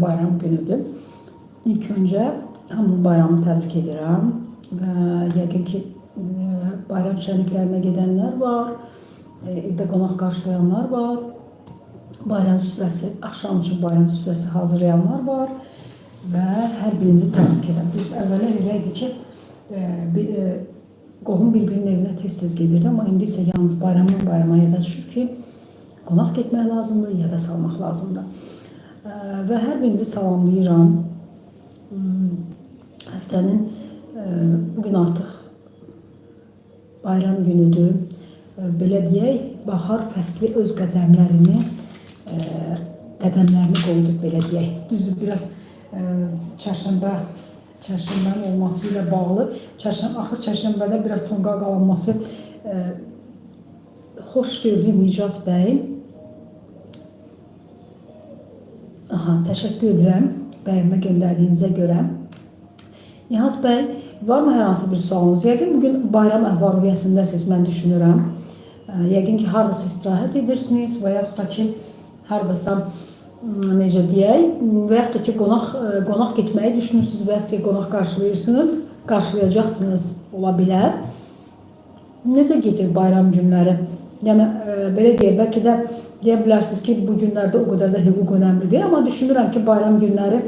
bayram günüdür. İlk öncə hamının bayramını təbrik edirəm və yəqin ki e, bayram şənliklərinə gedənlər var, e, evdə qonaq qarşılayanlar var, bayram süfrəsi, axşam üçün bayram süfrəsi hazırlayanlar var və hər birinizi təbrik edirəm. Biz əvvəllər elə idi ki, e, bir, qohum bir-birinin evinə tez-tez gedirdi, amma indi isə yalnız bayramdan bayrama yada düşür ki, qonaq getmək lazımdır, yada salmaq lazımdır. Və hər birinizi salamlayıram. Hmm, Həftənin e, bugün artıq bayram günüdür. E, Belə deyək, bahar fəsli öz qədəmlərini e, qədəmlərini qoydu belə deyək. Düzdür, biraz çərşənbə çərşənbənin olması ilə bağlı, çərşənbə axır çərşənbədə biraz tonqal qalanması xoş gördük Nicat bəy. Aha, təşəkkür edirəm bəyimə göndərdiyinizə görə. Nihat bəy, varmı hər hansı bir sualınız? Yəqin bugün bayram əhval-ruhiyyəsindəsiniz, mən düşünürəm. Yəqin ki, hardasa istirahət edirsiniz və yaxud da ki, hardasa m, necə deyək, və yaxud da ki, qonaq ə, qonaq getməyi düşünürsünüz və yaxud da ki, qonaq qarşılayırsınız, qarşılayacaqsınız ola bilər. Necə keçir bayram günləri? Yəni ə, belə deyək, bəlkə də deyə bilərsiniz ki, bu günlərdə o qədər də hüquq önəmli deyil, amma düşünürəm ki, bayram günləri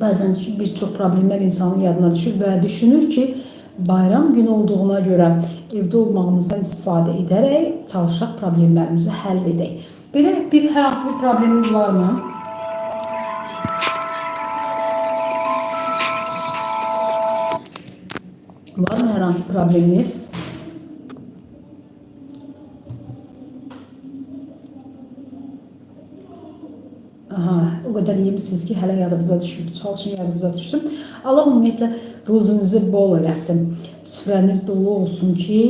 bəzən bir çox problemlər insanın yadına düşür və düşünür ki, bayram günü olduğuna görə evdə olmağımızdan istifadə edərək çalışaq problemlərimizi həll edək. Belə bir hər hansı bir probleminiz varmı? Var mı hər hansı probleminiz? Aha, o qədər yemisiniz ki, hələ yadınıza düşmür. Çalışın yadınıza düşsün. Allah ümumiyyətlə ruzunuzu bol eləsin. Süfrəniz dolu olsun ki,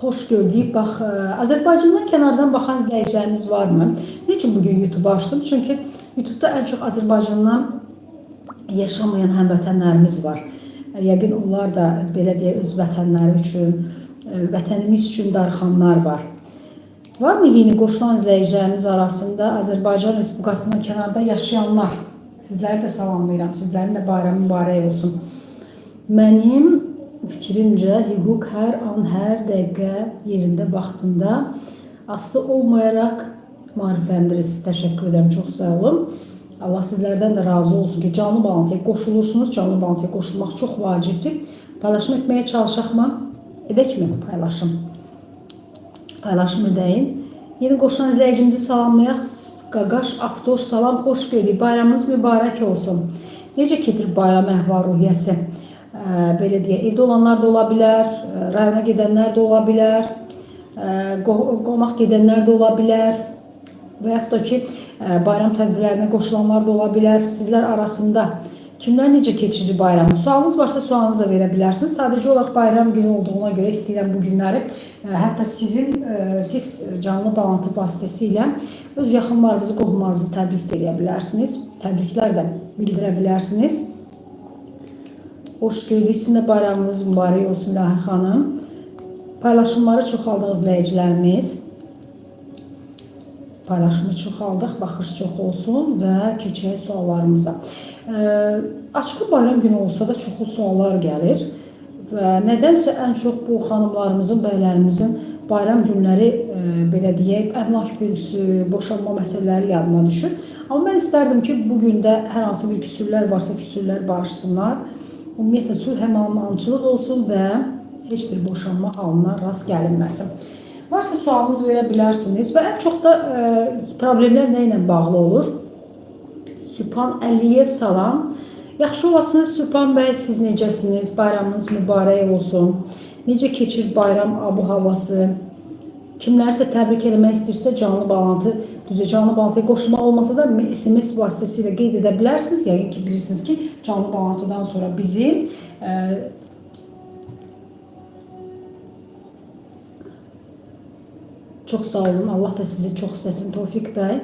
xoş gördük. Bax, ə, Azərbaycandan kənardan baxan izləyicilərimiz varmı? Niçin bu gün YouTube açdım? Çünki YouTube-da ən çox Azərbaycandan yaşamayan həmvətənlərimiz var. Yəqin onlar da belə deyək öz vətənləri üçün, ə, vətənimiz üçün darıxanlar var. Varmı yeni qoşulan izləyicilərimiz arasında Azərbaycan Respublikasından kənarda yaşayanlar? Sizləri də salamlayıram. Sizlərin də bayramı mübarək olsun. Mənim fikrimcə hüquq hər an, hər dəqiqə yerində, vaxtında aslı olmayaraq maarifləndirirsiniz. Təşəkkür edirəm. Çox sağ olun. Allah sizlərdən də razı olsun ki, canlı bağlantıya qoşulursunuz. Canlı bağlantıya qoşulmaq çox vacibdir. Paylaşım etməyə çalışaqmı? Edəkmi paylaşım? Paylaşım edəyin. Yeni qoşulan izləyicimizi salamlayaq. Qaqaş, Aftoş, salam, xoş gördük. Bayramınız mübarək olsun. Necə keçir bayram əhval-ruhiyyəsi? Ə, Belə deyək, evdə olanlar da ola bilər, rayona gedənlər də ola bilər, ə, qo- qonaq gedənlər də ola bilər və yaxud da ki, ə, bayram tədbirlərinə qoşulanlar da ola bilər. Sizlər arasında kimlər necə keçirir bayramı? Sualınız varsa sualınızı da verə bilərsiniz. Sadəcə bayram günü olduğuna görə istəyirəm bu günləri ə, hətta sizin ə, siz canlı bağlantı vasitəsilə öz yaxınlarınızı, qohumlarınızı təbrik də edə bilərsiniz. Təbriklər də bildirə bilərsiniz. Xoş gördük. Sizin də bayramınız mübarək olsun Lahi xanım. Paylaşımları çoxaldıq izləyicilərimiz. Paylaşımı çoxaldıq, baxış çox olsun və keçək suallarımıza. Ə, Açıq bayram günü olsa da çoxlu suallar gəlir və nədənsə ən çox bu xanımlarımızın, bəylərimizin bayram günləri ə, belə deyək, əmlak bölgüsü, boşanma məsələləri yadına düşür. Amma mən istərdim ki, bu gün də hər hansı bir küsürlər varsa küsürlər barışsınlar. Ümumiyyətlə sülh əmançılıq olsun və heç bir boşanma halına rast gəlinməsin. Varsa sualınız verə bilərsiniz və ən çox da ə, problemlər nə ilə bağlı olur? Sübhan Əliyev salam. Yaxşı olasınız Sübhan bəy, siz necəsiniz? Bayramınız mübarək olsun. Necə keçir bayram abu havası? Kimlərsə təbrik eləmək istəyirsə canlı bağlantı, düzə canlı bağlantıya qoşulmaq olmasa da SMS vasitəsilə qeyd edə bilərsiniz. Yəqin ki, bilirsiniz ki, canlı bağlantıdan sonra bizi ə, Çox sağ olun. Allah da sizi çox istəsin Tofiq bəy.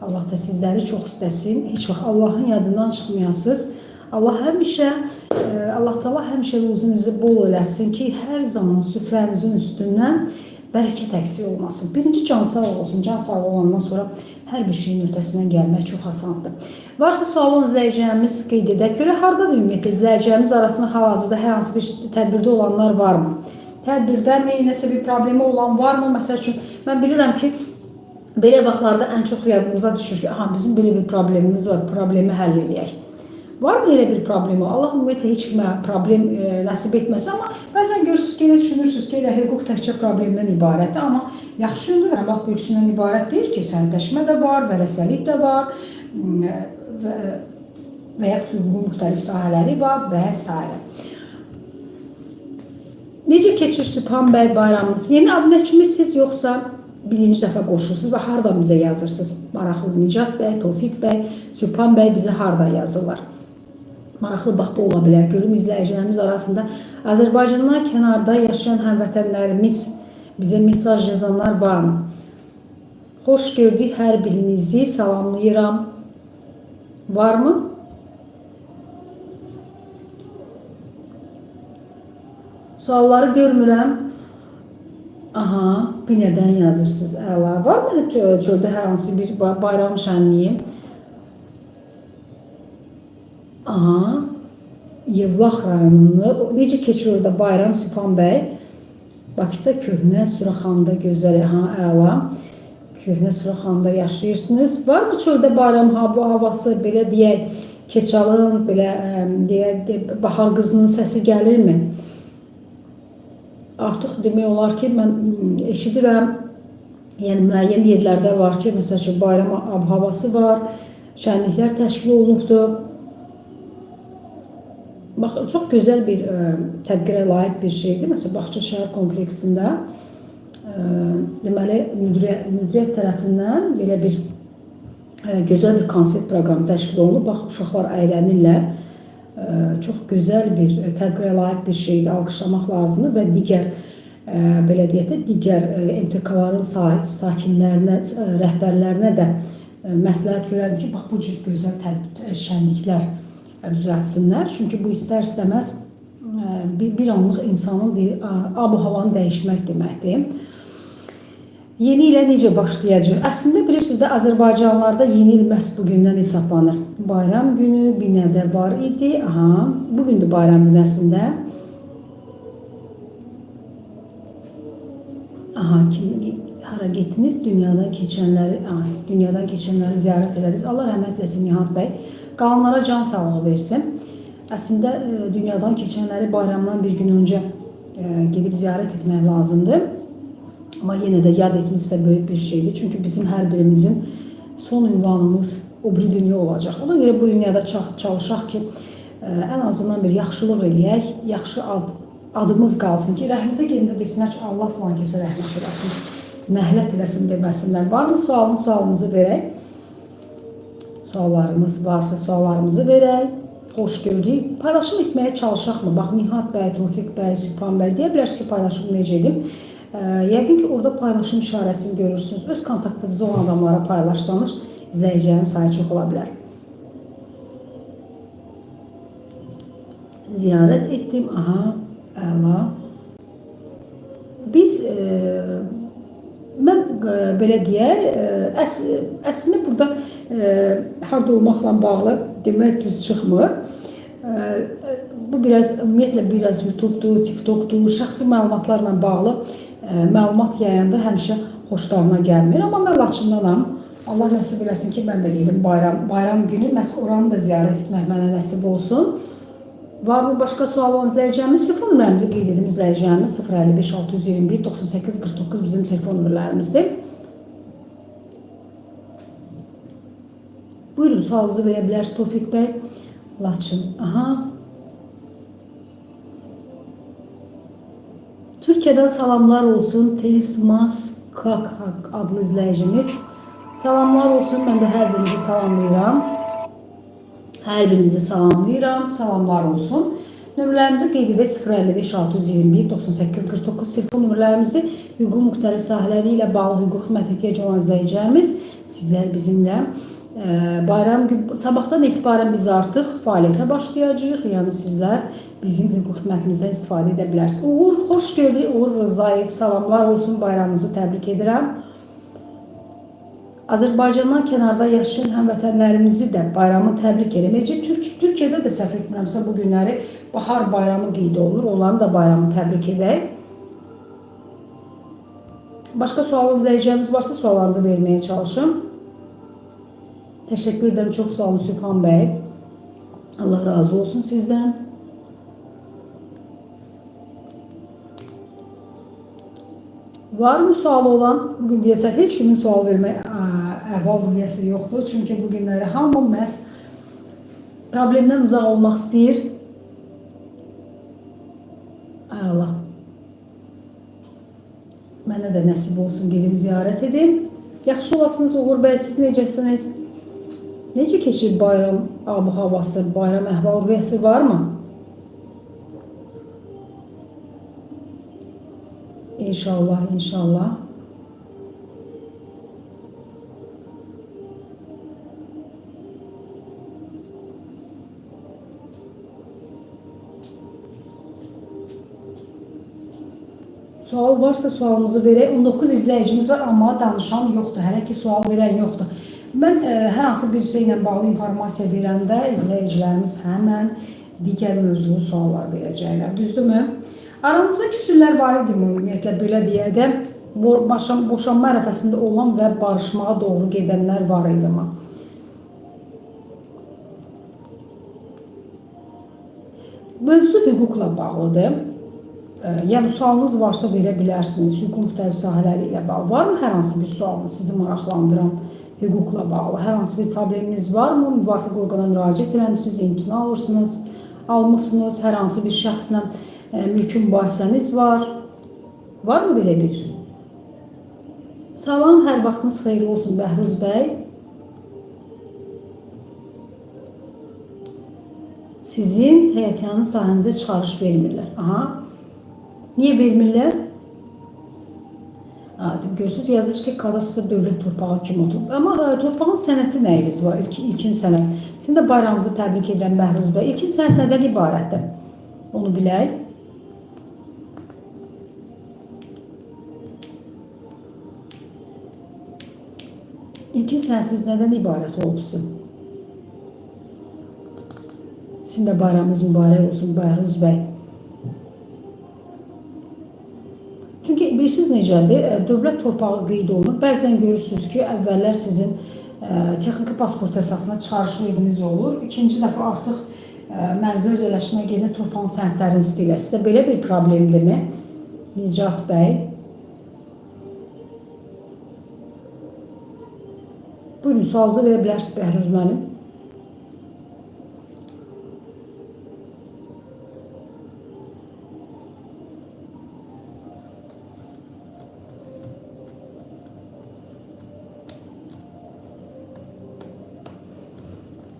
Allah da sizləri çox istəsin. Heç vaxt Allahın yadından çıxmayasınız. Allah həmişə e, Allah Taala həmişə ruzunuzu bol eləsin ki, hər zaman süfrənizin üstündən Bərəkət əksik olmasın. Birinci can sağlığı olsun. Can sağlığı olandan sonra hər bir şeyin öhdəsindən gəlmək çox asandır. Varsa sualın izləyəcəyimiz qeyd edək. Görə hardadır ümumiyyətlə izləyəcəyimiz arasında hal-hazırda hər hansı bir tədbirdə olanlar varmı? Tədbirdəmi, nəsə bir problemi olan varmı? Məsəl üçün mən bilirəm ki, belə vaxtlarda ən çox yadımıza düşür ki, aha bizim belə bir problemimiz var, problemi həll edək. Varmı elə bir problemi? Allah ümumiyyətlə heç kimə problem e, nəsib etməsin, amma bəzən görürsüz ki, elə düşünürsüz ki, elə hüquq təkcə problemdən ibarətdir, amma yaxşı yönlü əmək bölgüsündən ibarət deyil ki, sərtləşmə də var, vərəsəlik də var m, və, və yaxud hüququn müxtəlif sahələri var və s. Necə keçir Sübhan bəy bayramınız? Yeni abunəçimizsiz yoxsa birinci dəfə qoşursunuz və hardan bizə yazırsınız? Maraqlı Nicat bəy, Tofiq bəy, Sübhan bəy bizə hardan yazırlar? Maraqlı bax bu ola bilər. Görüm izləyicilərimiz arasında Azərbaycandan kənarda yaşayan həmvətənlərimiz bizə mesaj yazanlar varmı? Xoş gördük hər birinizi salamlayıram. Varmı? Sualları görmürəm. Aha, Binədən yazırsınız. Əla. Varmı çö- çöldə hər hansı bir ba- bayram şənliyi? Aha. Yevlax rayonunda o- necə keçir orada bayram Sübhan bəy? Bakıda köhnə Suraxanda gözəl, ha, əla. Köhnə Suraxanda yaşayırsınız. Varmı çöldə bayram hava havası belə deyək, keçalın, belə ə, deyək, de- bahar qızının səsi gəlirmi? Artıq demək olar ki, mən mm, eşidirəm, yəni müəyyən yerlərdə var ki, məsəl üçün bayram ab havası var, şənliklər təşkil olunubdur. Bax, çox gözəl bir ə, tədbirə layiq bir şeydir. Məsələn, Bağça şəhər kompleksində ə, deməli müdiriyyət, müdiriyyət tərəfindən belə bir ə, gözəl bir konsert proqramı təşkil olunub. Bax, uşaqlar əylənirlər. Ə, Çox gözəl bir ə, tədbirə layiq bir şeydir. Alqışlamaq lazımdır və digər ə, belə deyək də digər MTK-ların sakinlərinə, rəhbərlərinə də məsləhət görərdim ki, bax bu cür gözəl şənliklər düzəltsinlər. Çünki bu istər-istəməz ə, bir, bir anlıq insanın deyir, abu havanı dəyişmək deməkdir. Yeni ilə necə başlayacaq? Əslində bilirsiniz də Azərbaycanlılarda yeni il məhz bu gündən hesablanır. Bayram günü binədə var idi. Aha, bu gün də bayram günü əslində. Aha, kim hara getdiniz? Dünyadan keçənləri, aha, dünyadan keçənləri ziyarət elədiniz. Allah rəhmət eləsin Nihat bəy. Qalanlara can sağlığı versin. Əslində e, dünyadan keçənləri bayramdan bir gün öncə e, gedib ziyarət etmək lazımdır. Amma yenə də yad etmişsə böyük bir şeydir. Çünki bizim hər birimizin son ünvanımız o biri dünya olacaq. Ona görə bu dünyada çal- çalışaq ki, ən azından bir yaxşılıq eləyək, yaxşı ad, adımız qalsın ki, rəhmətə gedəndə desinlər ki, Allah falan kəsə rəhmət eləsin, nəhlət eləsin deməsinlər. Varmı sualın sualımızı verək? Suallarımız varsa suallarımızı verək. Xoş gördük. Paylaşım etməyə çalışaq mı? Bax Nihat bəy, Tofiq bəy, Sübhan bəy deyə bilərsiniz ki, paylaşım necə edim? Yəqin ki, orada paylaşım işarəsini görürsünüz. Öz kontaktınızda olan adamlara paylaşsanız, izləyicilərin sayı çox ola bilər. Ziyarət etdim. Aha, əla. Biz e, mən e, belə deyək, e, əs, əslində burada e, harda olmaqla bağlı demək düz çıxmır. E, bu biraz ümumiyyətlə biraz YouTube-dur, TikTok-dur, şəxsi məlumatlarla bağlı e, məlumat yayanda həmişə xoşlarına gəlmir. Amma mən Laçındanam. Allah nəsib eləsin ki, mən də gedim bayram bayram günü məhz oranı da ziyarət etmək mənə nəsib olsun. Var mı başqa sual izləyəcəyimiz? Telefon nömrəmizi qeyd edim izləyəcəyimiz 055 621 98 49 bizim telefon nömrələrimizdir. Buyurun sualınızı verə bilərsiniz Tofiq bəy. Laçın. Aha. Türkiye'den salamlar olsun. Telismas Kak adlı izləyicimiz. Salamlar olsun. Mən də hər birinizi salamlayıram. Hər birinizi salamlayıram. Salamlar olsun. Nömrələrimizi qeyd edək 055 621 98 49 telefon nömrələrimizi hüquq müxtəlif sahələri ilə bağlı hüquq xidmət ehtiyacı olan izləyicilərimiz sizlər bizimlə bayram gün sabahdan etibarən biz artıq fəaliyyətə başlayacağıq. Yəni sizlər bizim hüquq xidmətimizdən istifadə edə bilərsiniz. Uğur, xoş gördük. Uğur Rzayev, salamlar olsun. Bayramınızı təbrik edirəm. Azərbaycandan kənarda yaşayan həmvətənlərimizi də bayramı təbrik eləməyəcək. Türk Türkiyədə də səhv etmirəmsə bu günləri bahar bayramı qeyd olunur. Onların da bayramı təbrik edək. Başka sual izleyeceğimiz varsa suallarınızı vermeye çalışın. Teşekkür ederim. Çok sağ olun Sübhan Bey. Allah razı olsun sizden. Var mı sualı olan? Bugün deyəsən heç kimin sual vermək əhval ruhiyyəsi yoxdur. Çünki bu günləri hamı məhz problemdən uzaq olmaq istəyir. Ay Allah. Mənə də nəsib olsun gedim ziyarət edim. Yaxşı olasınız Uğur bəy, siz necəsiniz? Necə keçir bayram ab havası, bayram əhval-ruhiyyəsi varmı? İnşallah, inşallah. Sual varsa sualınızı verək. 19 izləyicimiz var, amma danışan yoxdur. Hələ ki sual verən yoxdur. Mən ə, hər hansı bir şeylə bağlı informasiya verəndə izləyicilərimiz həmən digər mövzulu suallar verəcəklər. Düzdürmü? Aranızda küsürlər var idimi ümumiyyətlə belə deyək də, bo- boşan- boşanma ərəfəsində olan və barışmağa doğru gedənlər var idimi? Mövzu hüquqla bağlıdır. Ə, Yəni sualınız varsa verə bilərsiniz. Hüquq müxtəlif sahələri ilə bağlı. Varmı hər hansı bir sualınız sizi maraqlandıran hüquqla bağlı? Hər hansı bir probleminiz varmı? Müvafiq orqana müraciət etmisiniz, imtina alırsınız, almısınız, hər hansı bir şəxslə ə, mülkün mübahisəniz var. Varmı belə bir? Salam, hər vaxtınız xeyirli olsun Bəhruz bəy. Sizin həyətyanı sahənizə çıxarış vermirlər. Aha. Niye vermirlər? Ha, Görürsünüz yazır ki kadastro dövlət torpağı kimi oturub. Amma ə, torpağın sənəti nəyiniz var? İlk, ilkin sənət. Sizin də bayramınızı təbrik edirəm Bəhruz bəy. İlkin sənət nədən ibarətdir? Onu bilək. İlkin sənətimiz nədən ibarət olsun? Sizin də bayramınız mübarək olsun Bəhruz bəy. Bilirsiniz necədir? E, Dövlət torpağı qeyd olunur. Bəzən görürsünüz ki, əvvəllər sizin e, texniki pasport əsasında çıxarışlı eviniz olur. İkinci dəfə artıq e, mənzil özəlləşmə yeni torpağın sənədlərini istəyirlər. Sizdə belə bir problemdirmi? Nicat bəy. Buyurun, sualınızı verə bilərsiniz Bəhruz müəllim.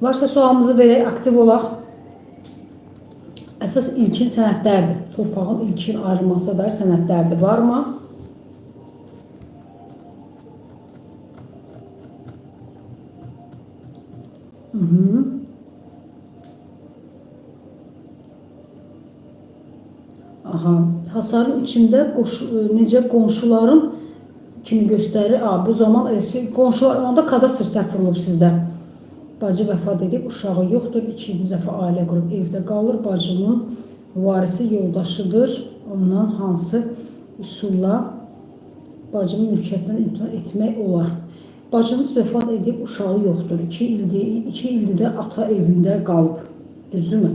Varsa sualımızı verək, aktiv olaq. Əsas ilkin sənədlərdir. Torpağın ilkin ayrılması dair sənədlərdir. Varmı? Hı -hı. Aha, hasarın içində qoş, e, necə qonşuların kimi göstərir. A, bu zaman e, qonşular onda kadastr səhv olub sizdə. Bacı vəfat edib, uşağı yoxdur. İkinci dəfə ailə qurub evdə qalır. Bacının varisi yoldaşıdır. Ondan hansı üsulla bacının mülkiyyətindən imtina etmək olar? Bacınız vəfat edib, uşağı yoxdur. 2 ildir, 2 ildir də ata evində qalıb. Düzdürmü?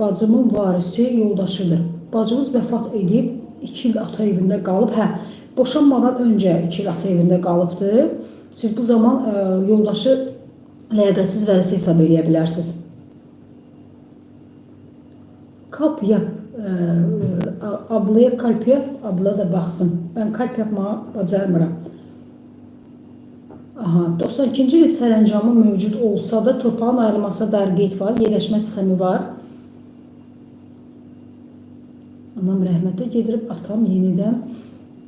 Bacımın varisi yoldaşıdır. Bacımız vəfat edib, 2 il ata evində qalıb. Hə, boşanmadan öncə 2 il ata evində qalıbdı. Siz bu zaman ə, yoldaşı ləyaqətsiz vərəsə hesab edə bilərsiniz. Kalp yap. Ə, ə, ablaya kalp yap, abla da baxsın. Mən kalp yapmağı bacarmıram. Aha, 92-ci il sərəncamı mövcud olsa da torpağın ayrılmasına dair qeyd var, yerləşmə sxemi var. Anam rəhmətə gedirib, atam yenidən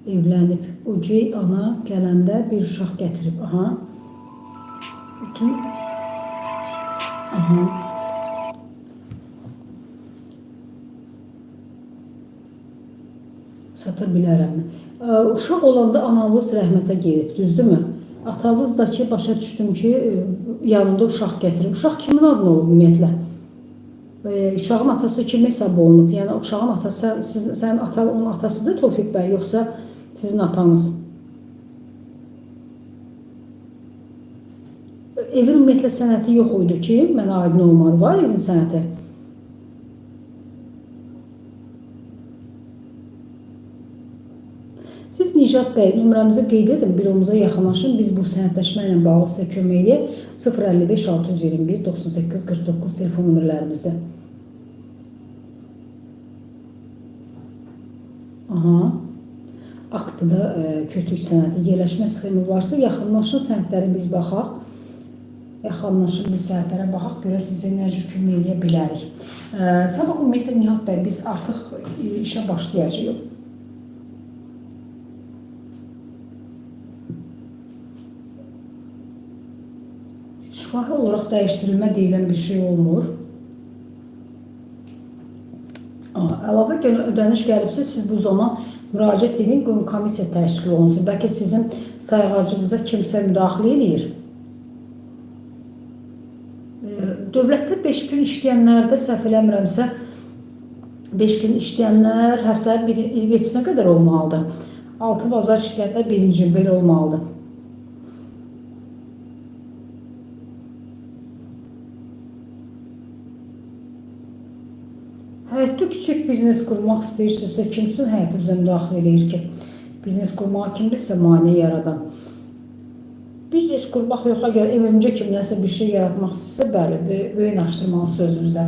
evlənib. Ocey ana gələndə bir uşaq gətirib. Aha. Kim? Aha. Sata bilərəmmi? Ə, Uşaq olanda anavız rəhmətə gedib, düzdürmü? Atavız da ki, başa düşdüm ki, ə, yanında uşaq gətirib. Uşaq kimin adına olub ümumiyyətlə? E, uşağın atası kim hesab olunub? Yəni uşağın atası, siz, sənin ata, onun atasıdır Tofiq bəy, yoxsa sizin atanız? Evin ümumiyyətlə sənəti yox idi ki, mənə aydın olmadı. Var evin sənəti? Siz Nicat bəy nömrəmizi qeyd edin, büromuza yaxınlaşın. Biz bu sənədləşmə ilə bağlı sizə kömək eləyək. 055 621 98 49 telefon nömrələrimizdir. Aha. Aktda e, kötük sənədi yerləşmə sxemi varsa yaxınlaşın sənədlərə biz baxaq. Yaxınlaşın biz sənədlərə baxaq, görə sizə nə cür kömək eləyə bilərik. Sabah ümumiyyətlə Nihat bəy biz artıq işə başlayacağıq. Şifahi olarak dəyişdirilmə deyilən bir şey olmur. Əlavə ödəniş gəlibsə, siz bu zaman müraciət edin, komissiya təşkil olunsun. Bəlkə sizin sayğacınıza kimsə müdaxilə eləyir. Dövlətdə 5 gün işləyənlərdə səhv eləmirəmsə 5 gün işləyənlər həftənin bir 27-sinə qədər olmalıdır. 6 bazar işləyənlər birinci gün belə olmalıdır. Həyatda kiçik biznes qurmaq istəyirsinizsə, kimsin həyatınıza müdaxilə eləyir ki, biznes qurmağa kimdirsə maneə yaradan. Biznes qurmaq yox, əgər evimcə kim nəsə bir şey yaratmaq istəyirsə, bəli, böy- böyük açdırmalı sözünüzə.